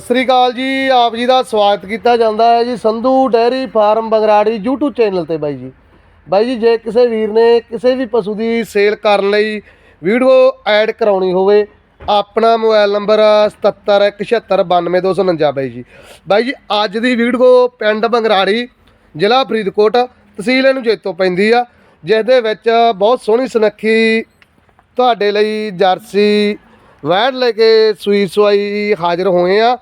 ਸਤਿ ਸ੍ਰੀ ਅਕਾਲ ਜੀ, ਆਪ ਜੀ ਦਾ ਸਵਾਗਤ ਕੀਤਾ ਜਾਂਦਾ ਹੈ ਜੀ Sandhu dairy farm Bangrari YouTube channel ਤੇ ਬਾਈ ਜੀ। ਬਾਈ ਜੀ, ਜੇ ਕਿਸੇ ਵੀਰ ਨੇ ਕਿਸੇ ਵੀ ਪਸ਼ੂ ਦੀ ਸੇਲ ਕਰਨ ਲਈ ਵੀਡੀਓ ਐਡ ਕਰਾਉਣੀ ਹੋਵੇ, ਆਪਣਾ ਮੋਬਾਈਲ ਨੰਬਰ 7717929249 ਬਾਈ ਜੀ। ਬਾਈ ਜੀ, ਅੱਜ ਦੀ ਵੀਡੀਓ ਪਿੰਡ ਬੰਗਰਾੜੀ, ਜ਼ਿਲ੍ਹਾ ਫਰੀਦਕੋਟ, ਤਹਿਸੀਲ ਇਹਨੂੰ ਜੇਤੋਂ ਪੈਂਦੀ ਆ ਜਿਸ ਦੇ ਵਿੱਚ ਬਹੁਤ ਸੋਹਣੀ ਸੁਨੱਖੀ ਤੁਹਾਡੇ ਲਈ ਜਰਸੀ, ਵੈੜ ਲੈ ਕੇ ਸੂਈ ਸਵਾਈ ਹਾਜ਼ਰ ਹੋਏ ਆ।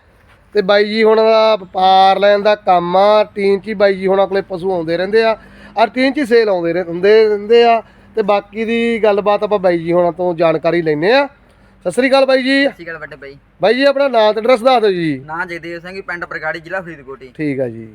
ਤੇ ਬਾਈ ਜੀ ਹੁਣ ਦਾ ਵਪਾਰ ਲੈਣ ਦਾ ਕੰਮ ਆ ਟੀਨ 'ਚ ਬਾਈ ਜੀ ਹੁਣਾਂ ਕੋਲੇ ਪਸ਼ੂ ਆਉਂਦੇ ਰਹਿੰਦੇ ਆ ਔਰ ਟੀਨ 'ਚ ਸੇਲ ਆਉਂਦੇ ਰਹਿ- ਹੁੰਦੇ ਰਹਿੰਦੇ ਆ ਤੇ ਬਾਕੀ ਦੀ ਗੱਲਬਾਤ ਆਪਾਂ ਬਾਈ ਜੀ ਹੁਣਾਂ ਤੋਂ ਜਾਣਕਾਰੀ ਲੈਨੇ ਆ। ਸਤਿ ਸ੍ਰੀ ਅਕਾਲ ਬਾਈ ਜੀ। ਸਤਿ ਸ਼੍ਰੀ ਅਕਾਲ ਵੱਡੇ ਬਾਈ। ਬਾਈ ਜੀ ਆਪਣਾ ਨਾਮ ਤੇ ਐਡਰੈਸ ਦੱਸ ਦਿਓ ਜੀ। ਨਾਂ ਜਗਦੇਵ ਸਿੰਘ ਪਿੰਡ ਬਰਗਾੜੀ ਜ਼ਿਲ੍ਹਾ ਫਰੀਦਕੋਟ ਠੀਕ ਆ ਜੀ।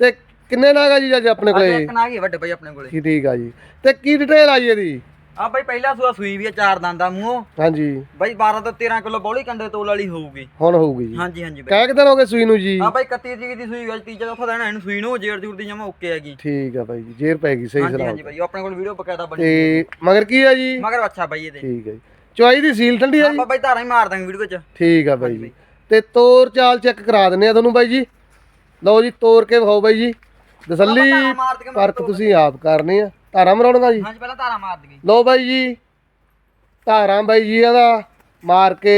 ਤੇ ਕਿੰਨੇ ਨਾਗ ਆ ਜੀ ਅੱਜ ਆਪਣੇ ਕੋਲੇ? ਇੱਕ ਨਾ ਗਈ ਵੱਡੇ ਬਾਈ ਆਪਣੇ ਕੋਲੇ। ਠੀਕ ਠੀਕ ਆ ਜੀ। ਤੇ ਕੀ ਡਿਟੇਲ ਆਈ ਇਹਦੀ? ਆ ਬਾਈ ਪਹਿਲਾ ਸੂਆ ਸੂਈ ਵੀ ਆ ਚਾਰ ਦੰਦਾਂ ਮੂੰਹੋਂ। ਹਾਂਜੀ। ਬਾਈ 12 ਤੋਂ 13 ਕਿਲੋ ਬੌਲੀ ਕੰਡੇ ਤੋਲ ਵਾਲੀ ਹੋਊਗੀ। ਹੁਣ ਹੋਊਗੀ ਜੀ। ਹਾਂਜੀ ਹਾਂਜੀ ਬਾਈ। ਕਹਿ ਦਿਨ ਹੋ ਗਏ ਸੂਈ ਨੂੰ ਜੀ? ਆ ਬਾਈ 31 ਤਰੀਕ ਦੀ ਸੂਈ ਅੱਜ ਤੀਜਾ ਚੌਥਾ ਆ, ਇਹਨੂੰ ਸੂਈ ਨੂੰ ਜੂੜ ਦੀ ਜਮਾ ਓਕੇ ਹੈਗੀ ਠੀਕ ਆ ਬਾਈ ਜੀ ਜੇਰ ਪੈ ਗਈ ਸਹੀ ਹਾਂਜੀ ਸਲਾਮ ਹਾਂਜੀ ਬਾਈ ਆਪਣੇ ਕੋਲ ਵੀਡੀਓ ਬਕਾਇਦਾ ਬਣੀ ਤੇ ਮਗਰ ਕੀ ਆ ਜੀ? ਮਗਰ ਅੱਛਾ ਬਾਈ ਇਹਦੇ। ਠੀਕ ਹੈ ਜੀ। ਚੁਆਈ ਦੀ ਸੀਲ ਠੰਡੀ ਆ ਜੀ? ਆਪਾਂ ਬਾਈ ਧਾਰਾਂ ਹੀ ਮਾਰ ਦਾਂਗੇ ਵੀਡੀਓ 'ਚ। ਠੀਕ ਆ ਬਾਈ ਜੀ। ਤੇ ਤੋਰ ਚਾਲ ਚੈੱਕ ਕਰਾ ਦਿੰਨੇ ਆ ਤੁਹਾਨੂੰ ਬਾਈ ਜੀ। ਲਓ ਜੀ ਤੋਰ ਕੇ ਵਿਖਾਓ ਬਾਈ ਜੀ। ਤਸੱਲੀ ਪਰਖ ਤੁਸੀਂ ਆਪ ਕਰਨੀ ਆ। ਧਾਰਾਂ ਮਰਾਉਣਗਾ ਜੀ? ਹਾਂਜੀ ਪਹਿਲਾਂ ਧਾਰਾਂ ਮਾਰ ਦਈਏ। ਲਓ ਬਾਈ ਜੀ ਧਾਰਾਂ ਬਾਈ ਜੀ ਇਹਦਾ ਮਾਰ ਕੇ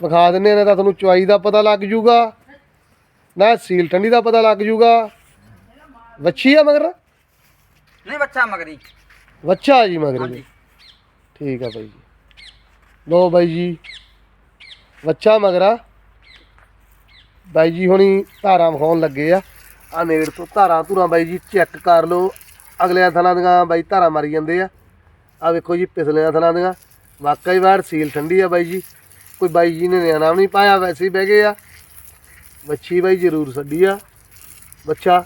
ਵਿਖਾ ਦਿੰਨੇ ਨੇ ਤਾਂ ਤੁਹਾਨੂੰ ਚੁਆਈ ਦਾ ਪਤਾ ਲੱਗ ਜੂਗਾ ਨਾ ਸੀਲ ਠੰਡੀ ਦਾ ਪਤਾ ਲੱਗ ਜੂਗਾ। ਵੱਛੀ ਆ ਮਗਰ? ਨਹੀਂ ਬੱਚਾ ਮਗਰੀ ਵੱਛਾ ਜੀ ਮਗਰ ਹਾਂਜੀ। ਠੀਕ ਆ ਬਾਈ ਜੀ। ਲੋ ਬਾਈ ਜੀ ਵੱਛਾ ਮਗਰਾ ਬਾਈ ਜੀ ਹੁਣੀ ਧਾਰਾਂ ਵਿਖਾਉਣ ਲੱਗੇ ਆ। ਆ ਨੇੜ ਤੋਂ ਧਾਰਾਂ ਧੁਰਾਂ ਬਾਈ ਜੀ ਚੈੱਕ ਕਰ ਲਓ। ਅਗਲੇ ਥਣਾ ਦੀਆਂ ਬਾਈ ਧਾਰਾਂ ਮਾਰੀ ਜਾਂਦੇ ਆ। ਆ ਵੇਖੋ ਜੀ ਪਿਛਲੇ ਥਣਾ ਦੀਆਂ। ਵਾਕਈ ਵਾਰ ਸੀਲ ਠੰਡੀ ਆ ਬਾਈ ਜੀ। ਕੋਈ ਬਾਈ ਜੀ ਨੇ ਨਿਆਣਾ ਵੀ ਨਹੀਂ ਪਾਇਆ ਵੈਸੇ ਹੀ ਬਹਿ ਗਏ ਆ। ਵੱਛੀ ਬਾਈ ਜ਼ਰੂਰ ਛੱਡੀ ਆ। ਬੱਚਾ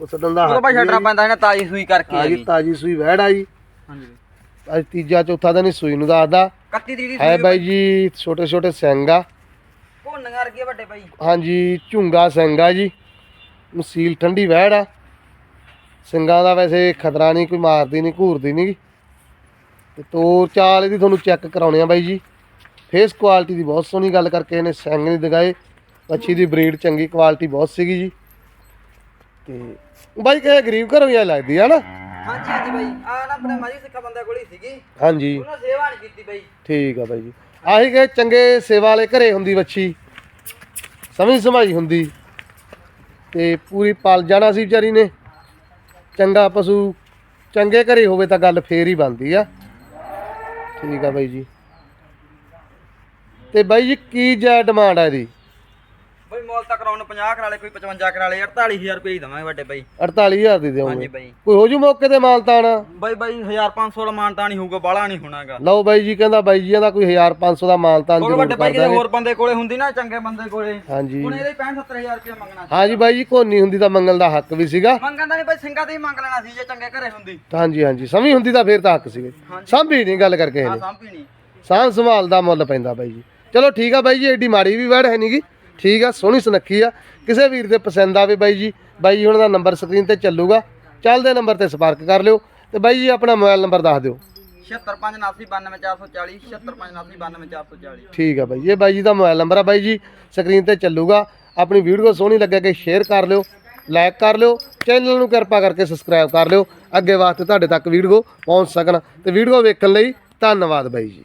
ਉਹ ਛੱਡਣ ਦਾ ਉਹ ਆ ਛੱਡਣਾ। ਪੈਂਦਾ ਇਹਨੇ ਤਾਜੀ ਸੂਈ ਕਰਕੇ ਆ ਜੀ ਤਾਜੀ ਸੂਈ ਵਹਿੜ ਆ ਜੀ। ਹਾਂਜੀ। ਅੱਜ ਤੀਜਾ ਚੌਥਾ ਦਿਨ ਸੂਈ ਨੂੰ ਦੱਸਦਾ। 31 ਤਰੀਕ ਹੈ ਬਾਈ ਜੀ ਛੋਟੇ ਛੋਟੇ ਸਿੰਘ ਆ। ਭੁੰਨ ਕਰਕੇ ਵੱਡੇ ਬਾਈ। ਹਾਂਜੀ ਝੁੰਗਾ ਸਿੰਘ ਆ ਜੀ। ਮਸੀਲ ਠੰਡੀ ਵਹਿੜ ਆ। ਸਿੰਘਾਂ ਦਾ ਵੈਸੇ ਖਤਰਾ ਨਹੀਂ ਕੋਈ ਮਾਰਦੀ ਨਹੀਂ ਘੂਰਦੀ ਨਹੀਂ ਤੇ ਤੋਰ ਚਾਲ ਇਹਦੀ ਤੁਹਾਨੂੰ ਚੈੱਕ ਕਰਾਉਣੇ ਆ ਬਾਈ ਜੀ। ਫੇਸ ਕੁਆਲਿਟੀ ਦੀ ਬਹੁਤ ਸੋਹਣੀ ਗੱਲ ਕਰਕੇ ਇਹਨੇ ਸਿੰਘ ਨਹੀਂ ਦਿਖਾਏ। ਮੱਛੀ ਦੀ ਬਰੀਡ ਚੰਗੀ ਕੁਆਲਿਟੀ ਬਹੁਤ ਸੀਗੀ ਜੀ। ਤੇ ਬਾਈ ਕਹੇ ਗਰੀਬ ਘਰੋਂ ਹੀ ਆ ਲੱਗਦੀ ਆ ਨਾ? ਹਾਂਜੀ ਹਾਂਜੀ ਬਾਈ। ਆ ਨਾ ਆਪਣੇ ਮਾਜੀ ਸਿੱਖਾ ਬੰਦਾ ਕੋਲ ਹੀ ਸੀਗੀ। ਹਾਂਜੀ। ਉਹਨਾਂ ਸੇਵਾ ਨਹੀਂ ਕੀਤੀ ਬਾਈ। ਠੀਕ ਆ ਬਾਈ ਜੀ। ਆਹੀ ਕਿ ਚੰਗੇ ਸੇਵਾ ਵਾਲੇ ਘਰੇ ਹੁੰਦੀ ਵੱਛੀ ਸਮਝ ਸਮਾਈ ਹੁੰਦੀ। ਤੇ ਪੂਰੀ ਪਲ ਜਾਣਾ ਸੀ ਵਿਚਾਰੀ ਨੇ। ਚੰਗਾ ਪਸ਼ੂ ਚੰਗੇ ਘਰੇ ਹੋਵੇ ਤਾਂ ਗੱਲ ਫੇਰ ਹੀ ਬਣਦੀ ਆ। ਠੀਕ ਆ ਬਾਈ ਜੀ। ਤੇ ਬਾਈ ਜੀ, ਕੀ ਜੈ ਡਿਮਾਂਡ ਆ ਇਹਦੀ? ਬਾਈ ਮੋਲ ਤੱਕ ਕਰਾਉਣ 50 ਕਰਾ ਲੈ ਕੋਈ 55 ਕਰਾ ਲੈ 48000 ਰੁਪਏ ਹੀ ਦਵਾਂਗੇ ਵੱਡੇ ਬਾਈ। 48000 ਦੀ ਹਾਂਜੀ ਦੇਵਾਂਗੇ ਬਾਈ। ਕੋਈ ਹੋ ਜੂ ਮੌਕੇ ਤੇ ਮਾਲਤਾਨ ਬਾਈ ਬਾਈ 1500 ਦਾ ਮਾਨਤਾ ਨਹੀਂ ਹੋਊਗਾ ਬਾਲਾ ਨਹੀਂ ਹੋਣਾਗਾ। ਲਓ ਬਾਈ ਜੀ ਕਹਿੰਦਾ ਬਾਈ ਜੀ ਦਾ ਕੋਈ 1500 ਦਾ ਮਾਲਤਾਨ ਕੋਲ ਜ਼ਰੂਰ ਵੱਡੇ ਕਰ ਬਾਈ ਦਾਂਗੇ। ਹੋਰ ਬੰਦੇ ਕੋਲੇ ਹੁੰਦੀ ਨਾ ਚੰਗੇ ਬੰਦੇ ਕੋਲੇ। ਹਾਂਜੀ। ਹੁਣ ਇਹਦੇ 65 70000 ਰੁਪਏ ਮੰਗਣਾ ਸੀ। ਹਾਂਜੀ ਬਾਈ ਜੀ ਕੋਨੀ ਹੁੰਦੀ ਤਾਂ ਮੰਗਲ ਦਾ ਹੱਕ ਵੀ ਸੀਗਾ। ਮੰਗਣ ਦਾ ਨਹੀਂ ਬਾਈ ਸਿੰਘਾਂ ਤੇ ਹੀ ਮੰਗ ਲੈਣਾ ਸੀ ਜੇ ਚੰਗੇ ਘਰੇ ਹੁੰਦੀ। ਹਾਂਜੀ ਹਾਂਜੀ। ਸਮੀ ਹੁੰਦੀ ਤਾਂ ਫੇਰ ਤਾਂ ਹੱਕ ਸੀਗੇ। ਹਾਂਜੀ। ਸਾਂਭੀ ਨਹੀਂ ਗੱਲ ਕਰਕੇ ਇਹਨੇ। ਸਾਂਭੀ ਨਹੀਂ ਸਾਂਭ ਸੰਭਾਲ ਦਾ ਮੁੱਲ ਪੈਂਦਾ ਬਾਈ ਜੀ। ਚਲੋ ਠੀਕ ਆ ਬਾਈ ਜੀ ਐਡੀ ਮਾੜੀ ਵੀ ਵੜ ਹੈ ਨਹੀਂਗੀ ਠੀਕ ਆ ਸੋਹਣੀ ਸੁਨੱਖੀ ਆ। ਕਿਸੇ ਵੀਰ ਦੇ ਪਸੰਦ ਆਵੇ ਬਾਈ ਜੀ ਬਾਈ ਜੀ ਉਹਨਾਂ ਦਾ ਨੰਬਰ ਸਕਰੀਨ ਤੇ ਚੱਲੂਗਾ। ਚੱਲਦੇ ਨੰਬਰ ਤੇ ਸੰਪਰਕ ਕਰ ਲਿਓ ਤੇ ਬਾਈ ਜੀ ਆਪਣਾ ਮੋਬਾਈਲ ਨੰਬਰ ਦੱਸ ਦਿਓ। 76589 76589 ਠੀਕ ਆ ਬਾਈ ਇਹ ਬਾਈ ਜੀ ਦਾ ਮੋਬਾਈਲ ਨੰਬਰ ਆ ਬਾਈ ਜੀ ਸਕਰੀਨ ਤੇ ਚੱਲੂਗਾ। ਆਪਣੀ ਵੀਡੀਓ ਸੋਹਣੀ ਲੱਗੇ ਕਿ ਸ਼ੇਅਰ ਕਰ ਲਿਓ ਲਾਈਕ ਕਰ ਲਿਓ ਚੈਨਲ ਨੂੰ ਕਿਰਪਾ ਕਰਕੇ ਸਬਸਕ੍ਰਾਈਬ ਕਰ ਲਿਓ। ਅੱਗੇ ਵਾਸਤੇ ਤੁਹਾਡੇ ਤੱਕ ਵੀਡੀਓ ਪਹੁੰਚ ਸਕਣ। ਤੇ ਵੀਡੀਓ ਵੇਖਣ ਲਈ ਧੰਨਵਾਦ ਬਾਈ ਜੀ।